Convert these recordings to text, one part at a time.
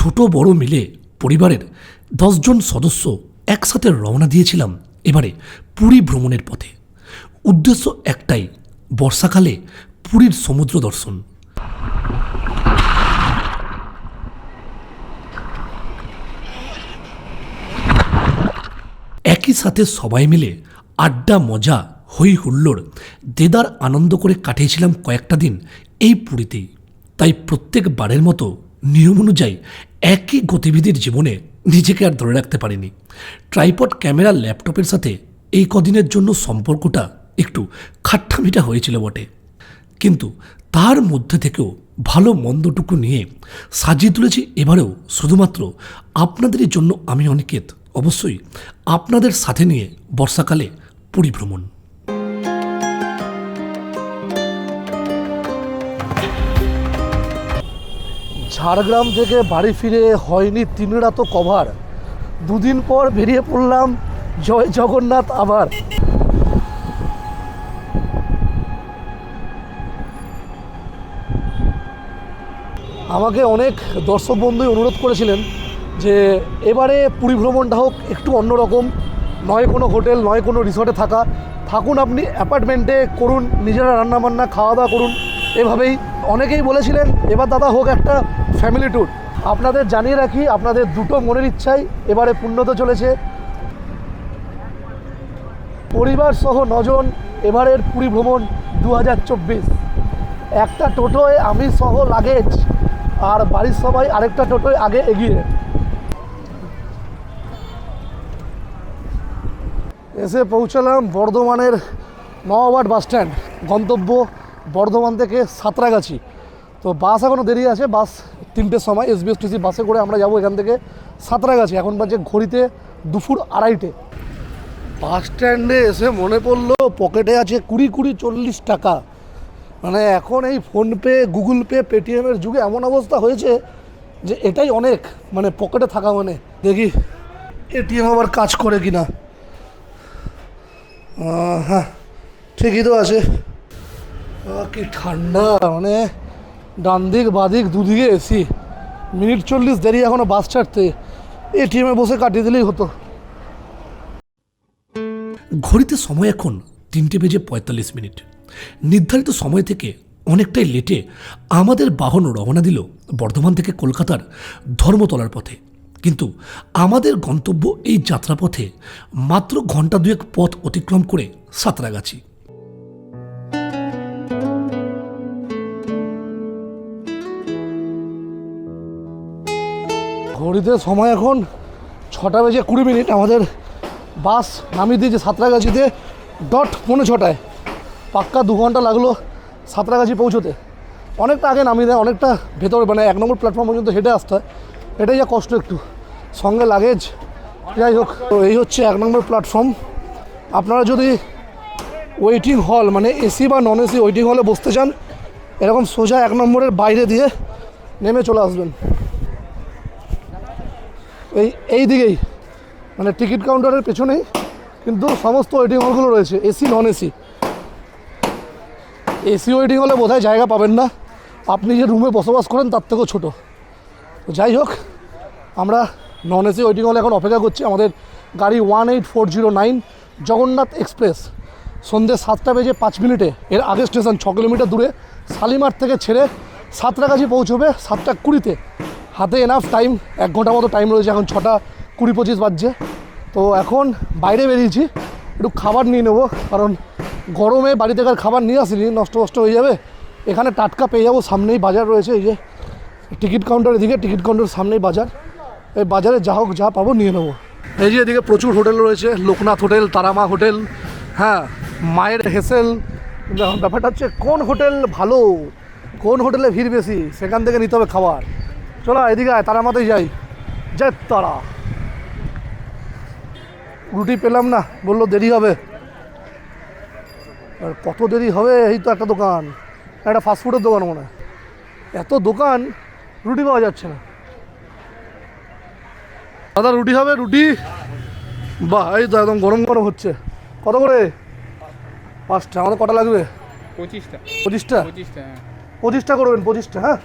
ছোট বড় মিলে পরিবারের দশজন সদস্য একসাথে রওনা দিয়েছিলাম এবারে পুরী ভ্রমণের পথে। উদ্দেশ্য একটাই, বর্ষাকালে পুরীর সমুদ্র দর্শন। একই সাথে সবাই মিলে আড্ডা, মজা হই হুল্লোড়, দেদার আনন্দ করে কাটিয়েছিলাম কয়েকটা দিন এই পুরীতেই। তাই প্রত্যেক বারের মতো নিয়ম অনুযায়ী একই গতিবিধির জীবনে নিজেকে আর ধরে রাখতে পারিনি। ট্রাইপড ক্যামেরা ল্যাপটপের সাথে এই কদিনের জন্য সম্পর্কটা একটু খাট্টামিটা হয়েছিল বটে। কিন্তু তার মধ্যে থেকেও ভালো মন্দটুকু নিয়ে সাজিয়ে তুলেছি এবারেও শুধুমাত্র আপনাদেরই জন্য আমি অনিকেত। অবশ্যই আপনাদের সাথে নিয়ে বর্ষাকালে পুরী ঝাড়গ্রাম থেকে বাড়ি ফিরে হয়নি তিন রাত কভার। দুদিন পর বেরিয়ে পড়লাম জয় জগন্নাথ আবার। আমাকে অনেক দর্শক বন্ধুই অনুরোধ করেছিলেন যে এবারে পুরী ভ্রমণটা হোক একটু অন্যরকম নয় কোনো হোটেল, নয় কোনো রিসর্টে থাকা। থাকুন আপনি, অ্যাপার্টমেন্টে করুন, নিজেরা রান্নাবান্না, খাওয়া দাওয়া করুন, এভাবেই। অনেকেই বলেছিলেন, এবার দাদা হোক একটা ফ্যামিলি ট্যুর। আপনাদের জানিয়ে রাখি, আপনাদের দুটো মনের ইচ্ছাই এবারে পূর্ণতে চলেছে। পরিবার সহ নজন এবারের পুরী ভ্রমণ দু হাজার চব্বিশ। একটা টোটোয় আমি সহ লাগেজ, আর বাড়ির সবাই আরেকটা টোটোয় আগে এগিয়ে। এসে পৌঁছালাম বর্ধমানের নওয়াবাদ বাস স্ট্যান্ড গন্তব্য বর্ধমান থেকে সাঁতরাগাছি। তো বাস এখনও দেরি আছে, বাস তিনটের সময় এসবিএসটিসি বাসে করে আমরা যাব এখান থেকে সাঁতরাগাছি। এখন বাজে ঘড়িতে দুপুর আড়াইটে। বাস স্ট্যান্ডে এসে মনে পড়ল, পকেটে আছে কুড়ি কুড়ি চল্লিশ টাকা। মানে এখন এই ফোনপে গুগল পে পেটিএমের যুগে এমন অবস্থা হয়েছে যে এটাই অনেক মানে পকেটে থাকা মানে। দেখি এটিএম আবার কাজ করে কি না হ্যাঁ ঠিকই তো আছে। কি ঠান্ডা মানে ডান দিক বাদিক দুদিকে এসি মিনিট চল্লিশ দেরি এখনও বাস ছাড়তে। এটিএমে বসে কাটিয়ে দিলেই হতো। ঘড়িতে সময় এখন তিনটে বেজে পঁয়তাল্লিশ মিনিট। নির্ধারিত সময় থেকে অনেকটাই লেটে আমাদের বাহন রওনা দিল বর্ধমান থেকে কলকাতার ধর্মতলার পথে। কিন্তু আমাদের গন্তব্য এই যাত্রাপথে মাত্র ঘণ্টা দুয়েক পথ অতিক্রম করে সাঁতরাগাছি। ঘড়িতে সময় এখন ছটা বেজে কুড়ি মিনিট। আমাদের বাস নামিয়ে দিয়েছে সাঁতরাগাছিতে। ডট পৌনে ছটায়। পাক্কা দু ঘণ্টা লাগল সাঁতরাগাছি পৌঁছোতে। অনেকটা আগে নামিয়ে দেয়, অনেকটা ভেতরে মানে এক নম্বর প্ল্যাটফর্ম পর্যন্ত হেঁটে আসতে হয়। এটাই যা কষ্ট একটু। সঙ্গে লাগেজ যাই হোক, তো এই হচ্ছে এক নম্বর প্ল্যাটফর্ম আপনারা যদি ওয়েটিং হল মানে এসি বা নন এসি ওয়েটিং হলে বসতে চান, এরকম সোজা এক নম্বরের বাইরে দিয়ে নেমে চলে আসবেন। এই এই দিকেই। মানে টিকিট কাউন্টারের পেছনেই কিন্তু সমস্ত ওয়েটিং হলগুলো রয়েছে, AC, non AC. AC waiting হলে বোধহয় জায়গা পাবেন না। আপনি যে রুমে বসবাস করেন তার থেকেও ছোটো। যাই হোক, আমরা নন এসি ওয়েটিং হলে এখন অপেক্ষা করছি আমাদের গাড়ি one eight four zero nine Jagannath express. সন্ধ্যে সাতটা বেজে পাঁচ মিনিটে, এর আগের স্টেশন ছ কিলোমিটার দূরে, শালিমার থেকে ছেড়ে সাতটাগাছি পৌঁছবে সাতটা কুড়িতে। হাতে এনাফ টাইম এক ঘণ্টা মতো টাইম রয়েছে এখন ছটা কুড়ি পঁচিশ বাজছে। তো এখন বাইরে বেরিয়েছি, একটু খাবার নিয়ে নেব, কারণ গরমে বাড়ি থেকে আর খাবার নিয়ে আসিনি, নষ্ট নষ্ট হয়ে যাবে। এখানে টাটকা পেয়ে যাব, সামনেই বাজার রয়েছে, এই যে টিকিট কাউন্টার এদিকে, টিকিট কাউন্টারের সামনেই বাজার। এই বাজারে যা হোক, যা পাবো নিয়ে নেব। এই যে এদিকে প্রচুর হোটেল রয়েছে, লোকনাথ হোটেল, তারামা হোটেল হ্যাঁ মায়ের হেসেল। ব্যাপারটা হচ্ছে, কোন হোটেল ভালো, কোন হোটেলে ভিড় বেশি, সেখান থেকে নিতে হবে খাবার। চলো এদিকে আয় তারামাতেই যাই। জয় তারা। রুটি পেলাম না বলল দেরি হবে। আর কত দেরি হবে এই তো একটা দোকান। একটা ফাস্টফুডের দোকান মনে হয়। এত দোকান রুটি পাওয়া যাচ্ছে না। দাদা রুটি হবে রুটি? বাহ এই তো একদম গরম গরম হচ্ছে। কত করে? পাঁচটা আমাদের কটা লাগবে? পঁচিশটা। পঁচিশটা? পঁচিশটা হ্যাঁ। পঁচিশটা করবেন পঁচিশটা হ্যাঁ?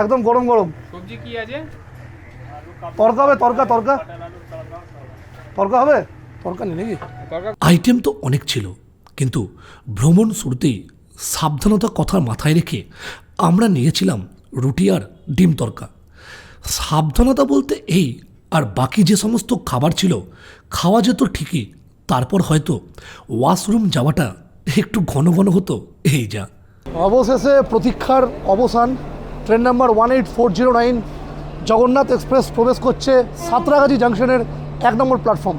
একদম গরম গরম। সবজি কি আছে? তরকা হবে তরকা তরকা। তরকা হবে? তরকা নেই নাকি? আইটেম তো অনেক ছিল কিন্তু ভ্রমণ শুরুতেই সাবধানতা কথা মাথায় রেখে আমরা নিয়েছিলাম রুটি আর ডিম তরকা। সাবধানতা বলতে এই আর বাকি যে সমস্ত খাবার ছিল খাওয়া যেত ঠিকই তারপর হয়তো ওয়াশরুম যাওয়াটা একটু ঘন ঘন হতো এই যা। অবশেষে প্রতীক্ষার অবসান। Train number one eight four zero nine, Jagannath express প্রবেশ করছে সাঁতরাগাছি জাংশনের এক নম্বর প্ল্যাটফর্ম।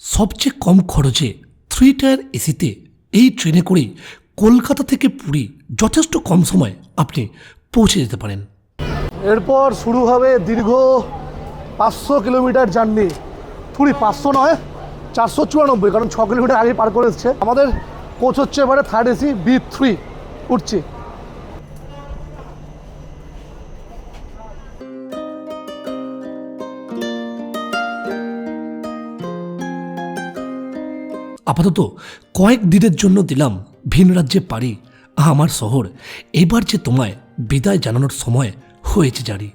সবচেয়ে কম খরচে থ্রি টায়ার এসিতে এই ট্রেনে করে কলকাতা থেকে পুরী যথেষ্ট কম সময় আপনি পৌঁছে যেতে পারেন। এরপর শুরু হবে দীর্ঘ পাঁচশো কিলোমিটার জার্নি। পুরী পাঁচশো নয়, চারশো চুরানব্বই, কারণ ছ কিলোমিটার আগে পার করে এসছে। আমাদের কোচ হচ্ছে এবারে থার্ড এসি বি থ্রি উঠছি। আপাতত কয়েক দিনের জন্য দিলাম ভিন রাজ্যে পারি আমার শহর। এবার যে তোমায় বিদায় জানানোর সময় হয়েছে জারি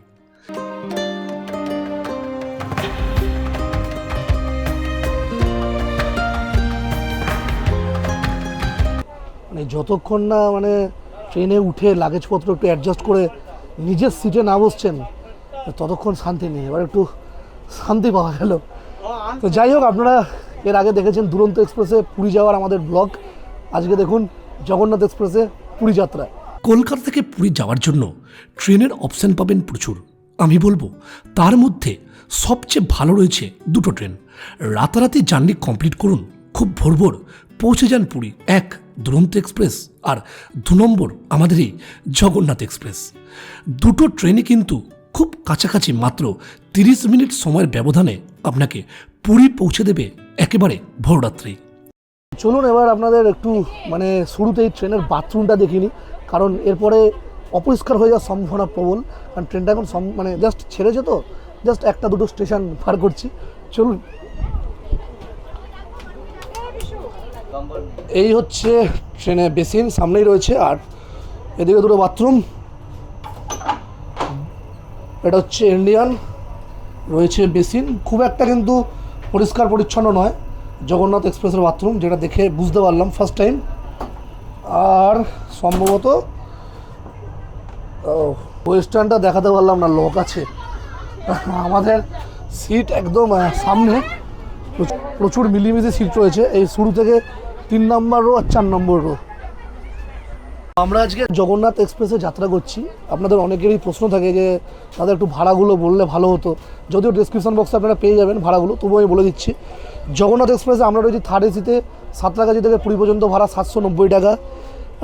মানে যতক্ষণ না মানে ট্রেনে উঠে লাগেজপত্র একটু অ্যাডজাস্ট করে নিজের সিটে না বসছেন, ততক্ষণ শান্তি নেই। এবার একটু শান্তি পাওয়া গেল। তো যাই হোক, আপনারা এর আগে দেখেছেন দুরন্ত এক্সপ্রেসে পুরী যাওয়ার আমাদের ব্লগ। আজকে দেখুন জগন্নাথ এক্সপ্রেসে পুরী যাত্রা কলকাতা থেকে পুরী যাওয়ার জন্য ট্রেনের অপশান পাবেন প্রচুর। আমি বলব, তার মধ্যে সবচেয়ে ভালো রয়েছে দুটো ট্রেন। রাতারাতি জার্নি কমপ্লিট করুন, খুব ভোর ভোর পৌঁছে যান পুরী। এক, দুরন্ত এক্সপ্রেস আর দু নম্বর আমাদের এই জগন্নাথ এক্সপ্রেস। দুটো ট্রেনই কিন্তু খুব কাছাকাছি মাত্র তিরিশ মিনিট সময়ের ব্যবধানে আপনাকে পুরী পৌঁছে দেবে একেবারে ভোররাত্রি। চলুন এবার আপনাদের একটু মানে শুরুতেই ট্রেনের বাথরুমটা দেখিনি কারণ এরপরে অপরিষ্কার হয়ে যাওয়ার সম্ভাবনা প্রবল। কারণ ট্রেনটা এখন মানে জাস্ট ছেড়েছে তো জাস্ট একটা দুটো স্টেশন পার করছি। চলুন। এই হচ্ছে ট্রেনে বেসিন সামনেই রয়েছে আর এদিকে দুটো বাথরুম এটা হচ্ছে ইন্ডিয়ান রয়েছে বেসিন খুব একটা কিন্তু পরিষ্কার পরিচ্ছন্ন নয়। জগন্নাথ এক্সপ্রেসের বাথরুম, যেটা দেখে বুঝতে পারলাম ফার্স্ট টাইম আর সম্ভবত ওয়েস্টার্নটা দেখাতে পারলাম না লক আছে। আমাদের সিট একদম সামনে। প্রচুর মিলিমিশে সিট রয়েছে। এই শুরু থেকে তিন নম্বর রো আর চার নম্বর রো আমরা আজকে জগন্নাথ এক্সপ্রেসে যাত্রা করছি। আপনাদের অনেকেরই প্রশ্ন থাকে যে তাদের একটু ভাড়াগুলো বললে ভালো হতো। যদিও ডিসক্রিপশন বক্সে আপনারা পেয়ে যাবেন ভাড়াগুলো, তবুও আমি বলে দিচ্ছি। জগন্নাথ এক্সপ্রেসে আমরা রয়েছি থার্ড এসিতে সাঁতরাগাছি থেকে পুরী পর্যন্ত ভাড়া সাতশো নব্বই টাকা।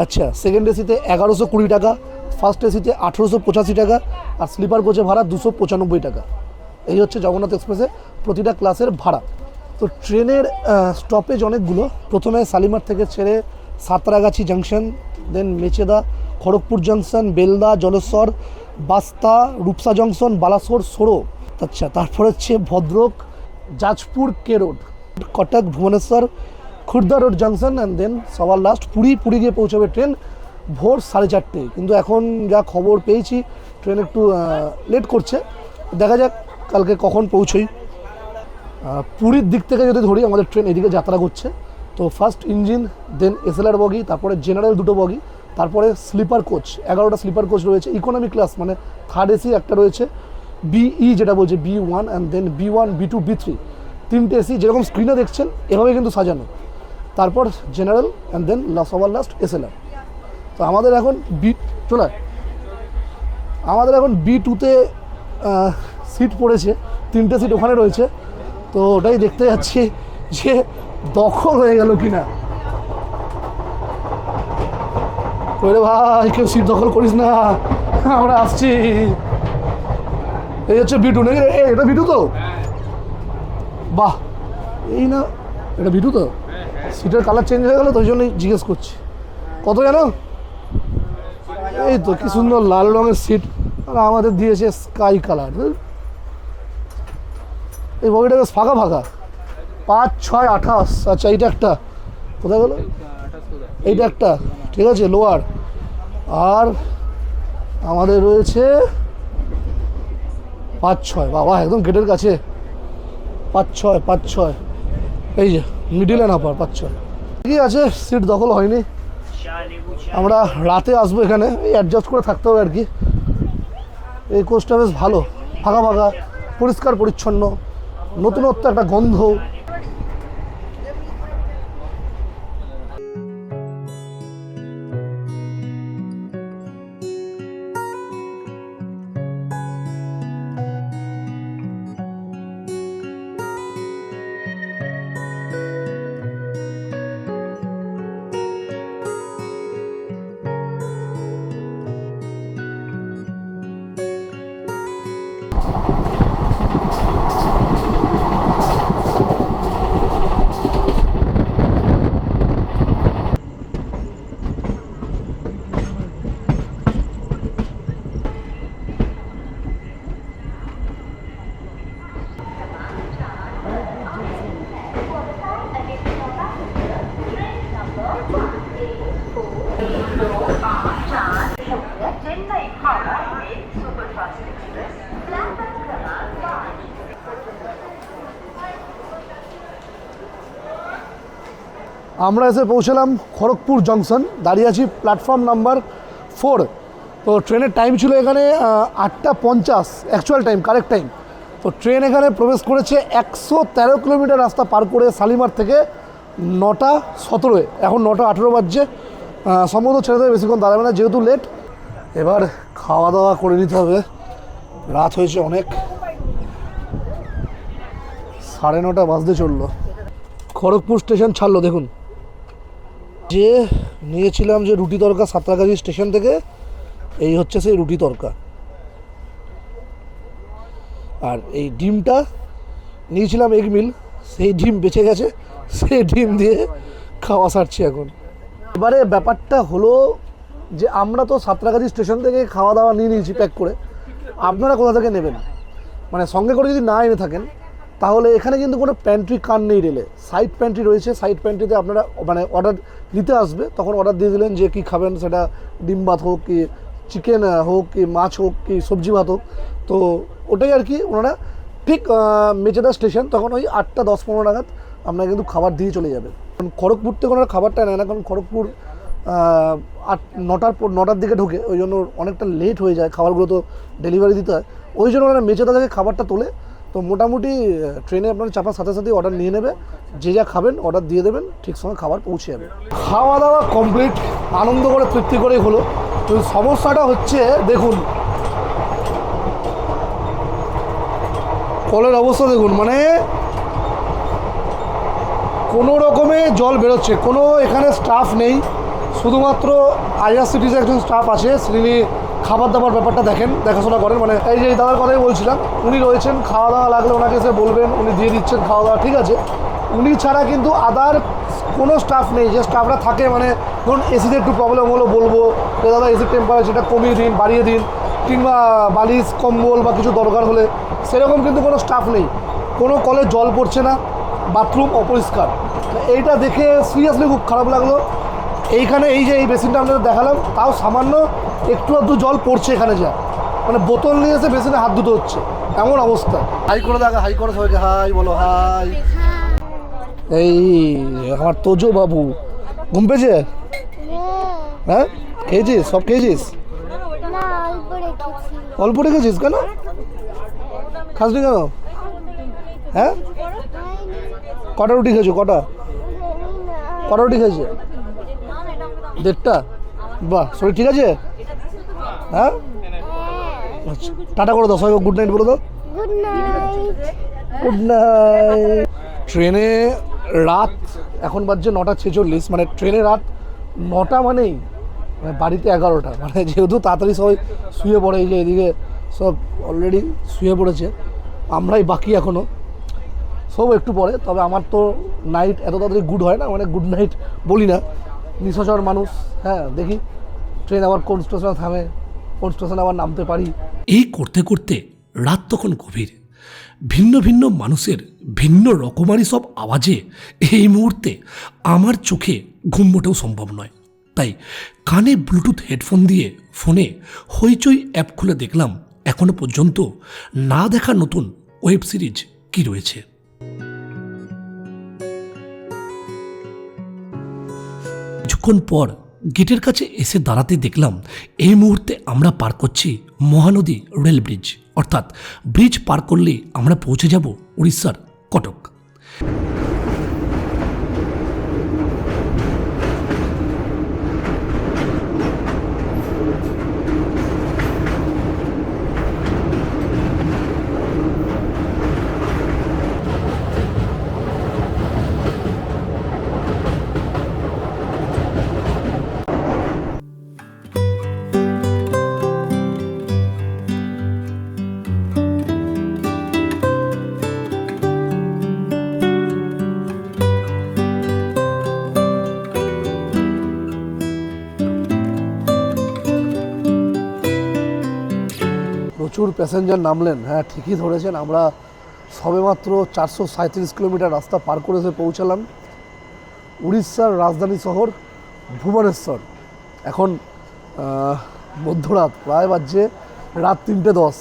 আচ্ছা সেকেন্ড এসিতে এগারোশো কুড়ি টাকা ফার্স্ট এসিতে আঠেরোশো পঁচাশি টাকা, আর স্লিপার কোচে ভাড়া দুশো পঁচানব্বই টাকা। এই হচ্ছে জগন্নাথ এক্সপ্রেসে প্রতিটা ক্লাসের ভাড়া। তো ট্রেনের স্টপেজ অনেকগুলো। প্রথমে শালিমার থেকে ছেড়ে Santragachi junction then Mecheda, Kharagpur junction, Belda, Jaleswar, Basta, Rupsa junction, Balasore Soro আচ্ছা তারপর হচ্ছে Bhadrak Jajpur K road Cuttack, Bhubaneswar, Khurda road junction and then সবার লাস্ট পুরী পুরী গিয়ে পৌঁছাবে ট্রেন ভোর সাড়ে চারটে। কিন্তু এখন যা খবর পেয়েছি ট্রেন একটু লেট করছে। দেখা যাক কালকে কখন পৌঁছোই। পুরীর দিক থেকে যদি ধরি, আমাদের ট্রেন এদিকে যাত্রা করছে। তো ফার্স্ট ইঞ্জিন দেন এসএলআর বগি, তারপরে জেনারেল দুটো বগি, তারপরে স্লিপার কোচ এগারোটা স্লিপার কোচ রয়েছে ইকোনমি ক্লাস মানে থার্ড এসি একটা রয়েছে বিই যেটা বলছে B one and then B one B two B three তিনটে এসি যেরকম স্ক্রিনে দেখছেন, এভাবে কিন্তু সাজানো। তারপর জেনারেল অ্যান্ড দেন সবার লাস্ট এসএলআর তো আমাদের এখন বি চলে আমাদের এখন বি টুতে সিট পড়েছে, তিনটে সিট ওখানে রয়েছে, তো ওটাই দেখতে যাচ্ছি যে দখল হয়ে গেল কিনা? ওরে ভাই, কেউ সিট দখল করিস না। আমরা আসছি। এই হচ্ছে বিটু নাকি? এটা বিটু তো? বাহ, এই না, এটা বিটু তো? সিটের কালার চেঞ্জ হয়ে গেলো, তো ওই জন্যই জিজ্ঞেস করছি। কত জানো এই তো কি সুন্দর লাল রঙের সিট আর আমাদের দিয়েছে স্কাই কালার এই বগিটা বেশ ফাঁকা ফাঁকা। পাঁচ, ছয়, আঠাশ। আচ্ছা এইটা একটা। কোথায় গেলো? এইটা একটা। ঠিক আছে লোয়ার আর আমাদের রয়েছে পাঁচ, ছয়। বাবা, একদম গেটের কাছে। পাঁচ, ছয় পাঁচ, ছয়। এই যে মিডিলে না আপার পাঁচ, ছয়। ঠিকই আছে সিট দখল হয়নি। আমরা রাতে আসব এখানে। এই অ্যাডজাস্ট করে থাকতে হবে আর কি। এই কোচটা বেশ ভালো। ফাঁকা ফাঁকা, পরিষ্কার, পরিচ্ছন্ন। নতুনত্ব, একটা গন্ধ। আমরা এসে পৌঁছলাম খড়গপুর জংশন। দাঁড়িয়ে আছি প্ল্যাটফর্ম নাম্বার ফোর তো ট্রেনের টাইম ছিল এখানে আটটা পঞ্চাশ অ্যাকচুয়াল টাইম কারেক্ট টাইম তো ট্রেন এখানে প্রবেশ করেছে একশো তেরো কিলোমিটার রাস্তা পার করে শালিমার থেকে নটা সতেরোয়। এখন নটা আঠেরো বাজছে। সম্ভবত ছেড়ে দেবে, বেশিক্ষণ দাঁড়াবে না, যেহেতু লেট এবার খাওয়া দাওয়া করে নিতে হবে। রাত হয়েছে অনেক। সাড়ে নটা বাজতে চলল। খড়গপুর স্টেশন ছাড়লো, দেখুন। যে নিয়েছিলাম যে রুটি তরকা সাঁতরাগাছি স্টেশন থেকে, এই হচ্ছে সেই রুটি তরকা। আর এই ডিমটা নিয়েছিলাম এগ মিল, সেই ডিম বেঁচে গেছে, সেই ডিম দিয়ে খাওয়া সারছি এখন। এবারে ব্যাপারটা হলো যে আমরা তো সাঁতরাগাছি স্টেশন থেকে খাওয়া দাওয়া নিয়ে নিয়েছি প্যাক করে, আপনারা কোথা থেকে নেবেন? মানে সঙ্গে করে যদি না এনে থাকেন তাহলে এখানে কিন্তু কোনো প্যান্ট্রি কার নেই রেলে। সাইড প্যান্ট্রি রয়েছে সাইড প্যান্ট্রিতে আপনারা মানে অর্ডার নিতে আসবে, তখন অর্ডার দিয়ে দিলেন যে কী খাবেন সেটা ডিম ভাত হোক কি চিকেন হোক কি মাছ হোক কি সবজি ভাত হোক। তো ওটাই আর কি ওনারা ঠিক মেচেদা স্টেশন তখন ওই আটটা দশ পনেরো নাগাদ আপনারা কিন্তু খাবার দিয়ে চলে যাবে। কারণ খড়গপুর থেকে ওনারা খাবারটা নেয় না, কারণ খড়গপুর আট, নটার পর, নটার দিকে ঢোকে, ওই জন্য অনেকটা লেট হয়ে যায়, খাবারগুলো তো ডেলিভারি দিতে হয়। ওই জন্য ওনারা মেচেদা থেকে খাবারটা তোলে তো মোটামুটি ট্রেনে আপনার চাপার সাথে সাথে অর্ডার নিয়ে নেবে। যে যা খাবেন অর্ডার দিয়ে দেবেন, ঠিক সময় খাবার পৌঁছে যাবে। খাওয়া দাওয়া কমপ্লিট আনন্দ করে, তৃপ্তি করেই হলো। তো সমস্যাটা হচ্ছে, দেখুন, কলের অবস্থা দেখুন মানে কোনো রকমে জল বেরোচ্ছে, কোনো এখানে স্টাফ নেই। শুধুমাত্র আইআরসিটিসে একজন স্টাফ আছে তিনি খাবার দাবার ব্যাপারটা দেখেন, দেখাশোনা করেন। মানে এই যে দাদার কথাই বলছিলাম, উনি রয়েছেন খাওয়া দাওয়া লাগলে ওনাকে এসে বলবেন, উনি দিয়ে দিচ্ছেন খাওয়া দাওয়া ঠিক আছে? উনি ছাড়া কিন্তু আদার কোনো স্টাফ নেই, যে স্টাফরা থাকে মানে ধরুন এসিতে একটু প্রবলেম হলো বলব, যে দাদা এসির টেম্পারেচারটা কমিয়ে দিন, বাড়িয়ে দিন, কিংবা বালিশ, কম্বল বা কিছু দরকার হলে, সেরকম কিন্তু কোনো স্টাফ নেই। কোনো কলে জল পড়ছে না বাথরুম অপরিষ্কার। এইটা দেখে সিরিয়াসলি খুব খারাপ লাগল। এইখানে এই যে এই বেসিনটা আপনাদের দেখালাম, তাও সামান্য একটু আধটু জল পড়ছে এখানে যা। মানে বোতল নিয়ে এসে বেসিনে হাত ধুতে হচ্ছে। এমন অবস্থা। হাই করে দেখা হাই করে সবাইকে হাই বলো হাই। এই আমার তোজো বাবু। ঘুম পেয়েছে? হ্যাঁ? খেয়েছিস? সব খেয়েছিস? অল্প অল্প রেখেছিস কেন? খাসনি কেন? হ্যাঁ? কটা রুটি খেয়েছো? কটা? কটা রুটি খেয়েছে? দেড়টা? বাহ শরীর ঠিক আছে? হ্যাঁ? আচ্ছা টাটা করে দাও সবাই গুড নাইট বলে দাও। গুড নাইট গুড নাইট ট্রেনে রাত এখন বাজছে নটা ছেচল্লিশ মানে ট্রেনে রাত নটা মানেই মানে বাড়িতে এগারোটা মানে যেহেতু তাড়াতাড়ি সবাই শুয়ে পড়ে এই যে এদিকে সব অলরেডি শুয়ে পড়েছে আমরাই বাকি এখনও সব একটু পরে তবে আমার তো নাইট এত তাড়াতাড়ি গুড হয় না মানে গুড নাইট বলি না। নিশাচর মানুষ হ্যাঁ দেখি। ট্রেন আবার কোন স্টেশনে থামে? কোন স্টেশনে আবার নামতে পারি? এই করতে করতে রাত তখন গভীর। ভিন্ন ভিন্ন মানুষের ভিন্ন রকমারি সব আওয়াজে এই মুহূর্তে আমার চোখে ঘুম মোটেও সম্ভব নয়। তাই কানে ব্লুটুথ হেডফোন দিয়ে ফোনে হইচই অ্যাপ খুলে দেখলাম এখনও পর্যন্ত না দেখা নতুন ওয়েব সিরিজ কি রয়েছে। কিছুক্ষণ পর গেটের কাছে এসে দাঁড়াতে দেখলাম, এই মুহূর্তে আমরা পার করছি মহানদী রেল ব্রিজ। অর্থাৎ ব্রিজ পার করলে আমরা পৌঁছে যাব উড়িষ্যার কটক। প্রচুর প্যাসেঞ্জার নামলেন। হ্যাঁ ঠিকই ধরেছেন, আমরা সবেমাত্র চারশো সাঁত্রিশ কিলোমিটার রাস্তা পার করে এসে পৌঁছালাম। উড়িষ্যার রাজধানী শহর ভুবনেশ্বর। এখন মধ্যরাত, প্রায় বাজছে রাত তিনটে দশ।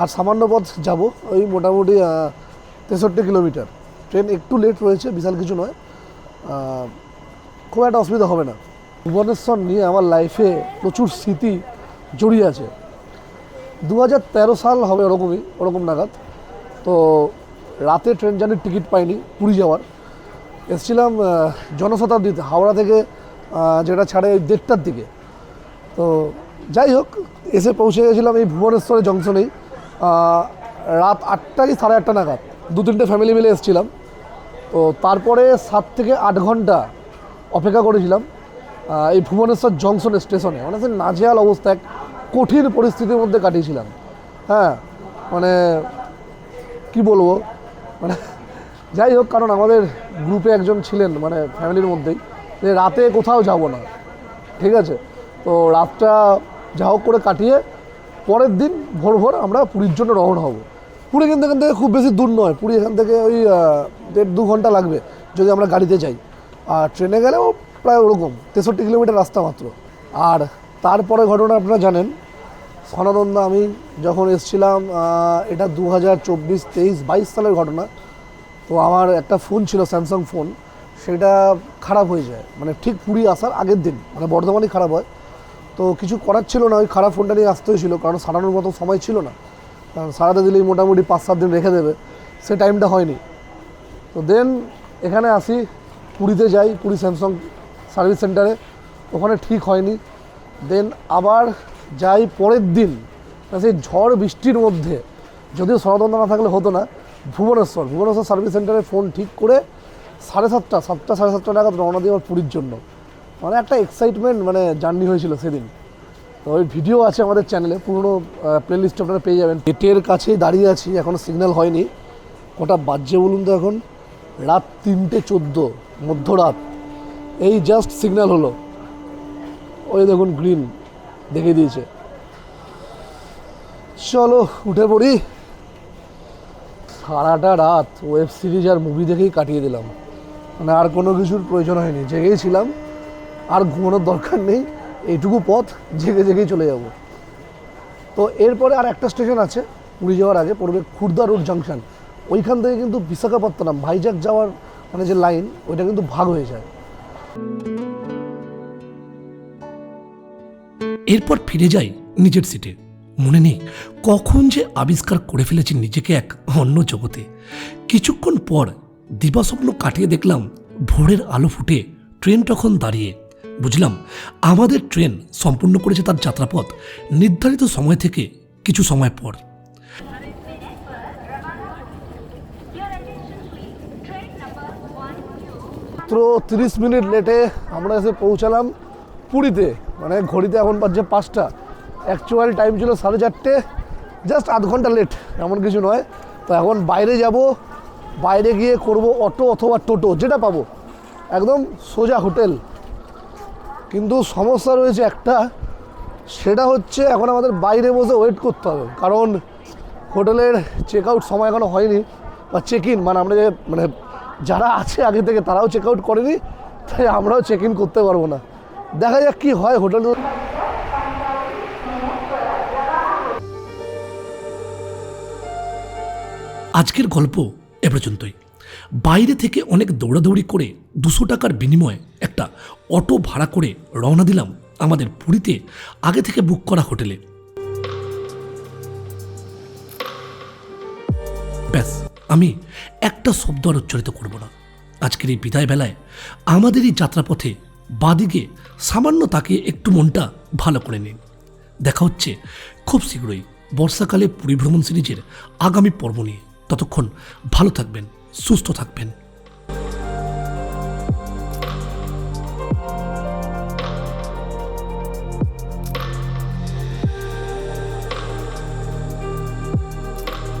আর সামান্য পথ যাব, ওই মোটামুটি তেষট্টি কিলোমিটার। ট্রেন একটু লেট রয়েছে, বিশাল কিছু নয়। খুব একটা অসুবিধা হবে না। ভুবনেশ্বর নিয়ে আমার লাইফে প্রচুর স্মৃতি জড়িয়ে আছে। দু হাজার তেরো সাল হবে ওরকমই, ওরকম নাগাদ। তো রাতে ট্রেন জার্নির টিকিট পাইনি, পুরী যাওয়ার। এসেছিলাম জনশতাব্দীতে, হাওড়া থেকে যেটা ছাড়ে ওই দেড়টার দিকে। তো যাই হোক, এসে পৌঁছে গেছিলাম এই ভুবনেশ্বরের জংশনেই। রাত আটটা কি সাড়ে আটটা নাগাদ, দু তিনটে ফ্যামিলি মিলে এসেছিলাম। তো তারপরে সাত থেকে আট ঘণ্টা অপেক্ষা করেছিলাম এই ভুবনেশ্বর জংশন স্টেশনে। মানে সে নাজেহাল অবস্থা, এক কঠিন পরিস্থিতির মধ্যে কাটিয়েছিলাম। হ্যাঁ মানে কি বলব? মানে যাই হোক, কারণ আমাদের গ্রুপে একজন ছিলেন মানে ফ্যামিলির মধ্যেই। যে রাতে কোথাও যাব না, ঠিক আছে? তো রাতটা যা হোক করে কাটিয়ে পরের দিন ভোর ভোর আমরা পুরীর জন্য রওনা হব। পুরী কিন্তু এখান থেকে খুব বেশি দূর নয়। পুরী এখান থেকে ওই দেড় দু ঘণ্টা লাগবে যদি আমরা গাড়িতে যাই। আর ট্রেনে গেলেও প্রায় ওরকম, তেষট্টি কিলোমিটার রাস্তা মাত্র। আর তারপরে ঘটনা আপনারা জানেন। সনাতনদা আমি যখন এসছিলাম এটা দু হাজার চব্বিশ, তেইশ, বাইশ সালের ঘটনা। তো আমার একটা ফোন ছিল স্যামসাং ফোন। সেটা খারাপ হয়ে যায়। মানে ঠিক পুরী আসার আগের দিন মানে বর্ধমানই খারাপ হয়। তো কিছু করার ছিল না, ওই খারাপ ফোনটা নিয়ে আসতে হয়েছিল, কারণ সারানোর মতো সময় ছিল না। কারণ সারাতে দিলেই মোটামুটি পাঁচ সাত দিন রেখে দেবে। সে টাইমটা হয়নি। তো দেন এখানে আসি, পুরীতে যাই, পুরী স্যামসাং সার্ভিস সেন্টারে। ওখানে ঠিক হয়নি। দেন আবার যাই পরের দিন সেই ঝড় বৃষ্টির মধ্যে, যদিও সনাতন না থাকলে হতো না, ভুবনেশ্বর ভুবনেশ্বর সার্ভিস সেন্টারে ফোন ঠিক করে সাড়ে সাতটা সাতটা, সাড়ে সাতটা নাগাদ রওনা দিয়ে আমার পুরীর জন্য। মানে একটা এক্সাইটমেন্ট মানে জার্নি হয়েছিল সেদিন। তো ওই ভিডিও আছে আমাদের চ্যানেলে পুরনো প্লেলিস্ট আপনারা পেয়ে যাবেন। গেটের কাছেই দাঁড়িয়ে আছি এখনও সিগন্যাল হয়নি। কটা বাজছে বলুন তো এখন? রাত তিনটে চোদ্দ, মধ্যরাত। এই জাস্ট সিগন্যাল হলো। ওই দেখুন গ্রিন দেখে দিয়েছে। চলো, উঠে পড়ি। সারাটা রাত ওয়েব সিরিজ আর মুভি দেখেই কাটিয়ে দিলাম। মানে আর কোনো কিছুর প্রয়োজন হয়নি। জেগেই ছিলাম। আর ঘুমানোর দরকার নেই। এইটুকু পথ জেগে জেগেই চলে যাব। তো এরপরে আর একটা স্টেশন আছে, পুরী যাওয়ার আগে, পড়বে খুর্দা রোড জাংশন ওইখান থেকে কিন্তু বিশাখাপত্তনম ভাইজাগ যাওয়ার মানে যে লাইন ওইটা কিন্তু ভাগ হয়ে যায়। এরপর ফিরে যাই নিজের সিটে মনে নেই কখন যে আবিষ্কার করে ফেলেছি নিজেকে এক অন্য জগতে। কিছুক্ষণ পর দিবাস্বপ্ন কাটিয়ে দেখলাম ভোরের আলো ফুটে ট্রেন তখন দাঁড়িয়ে। বুঝলাম আমাদের ট্রেন সম্পূর্ণ করেছে তার যাত্রাপথ নির্ধারিত সময় থেকে কিছু সময় পর. মাত্র তিরিশ মিনিট লেটে আমরা এসে পৌঁছালাম পুরীতে। মানে ঘড়িতে এখন বাজছে পাঁচটা। অ্যাকচুয়াল টাইম ছিল সাড়ে চারটে। জাস্ট আধ ঘণ্টা লেট এমন কিছু নয়। তো এখন বাইরে যাব, বাইরে গিয়ে করব অটো অথবা টোটো যেটা পাবো। একদম সোজা হোটেল। কিন্তু সমস্যা রয়েছে একটা, সেটা হচ্ছে এখন আমাদের বাইরে বসে ওয়েট করতে হবে। কারণ হোটেলের চেক আউট সময় এখনও হয়নি, বা চেক ইন মানে আমরা যে মানে যারা আছে আগে থেকে, তারাও চেক আউট করেনি, তাই আমরাও চেক ইন করতে পারব না। দেখা যাক কি হয় হোটেল আজকের গল্প এ পর্যন্তই। বাইরে থেকে অনেক দৌড়াদৌড়ি করে দুশো টাকার বিনিময়ে একটা অটো ভাড়া করে রওনা দিলাম আমাদের পুরীতে আগে থেকে বুক করা হোটেলে। ব্যাস, আমি একটা শব্দ আর উচ্চারিত করব না। আজকের এই বিদায় বেলায় আমাদের এই যাত্রাপথে বাদিকে সামান্য তাকে একটু মনটা ভালো করে নিন। দেখা হচ্ছে খুব শীঘ্রই বর্ষাকালে পরিভ্রমণ ভ্রমণ সিরিজের আগামী পর্ব নিয়ে। ততক্ষণ ভালো থাকবেন, সুস্থ থাকবেন।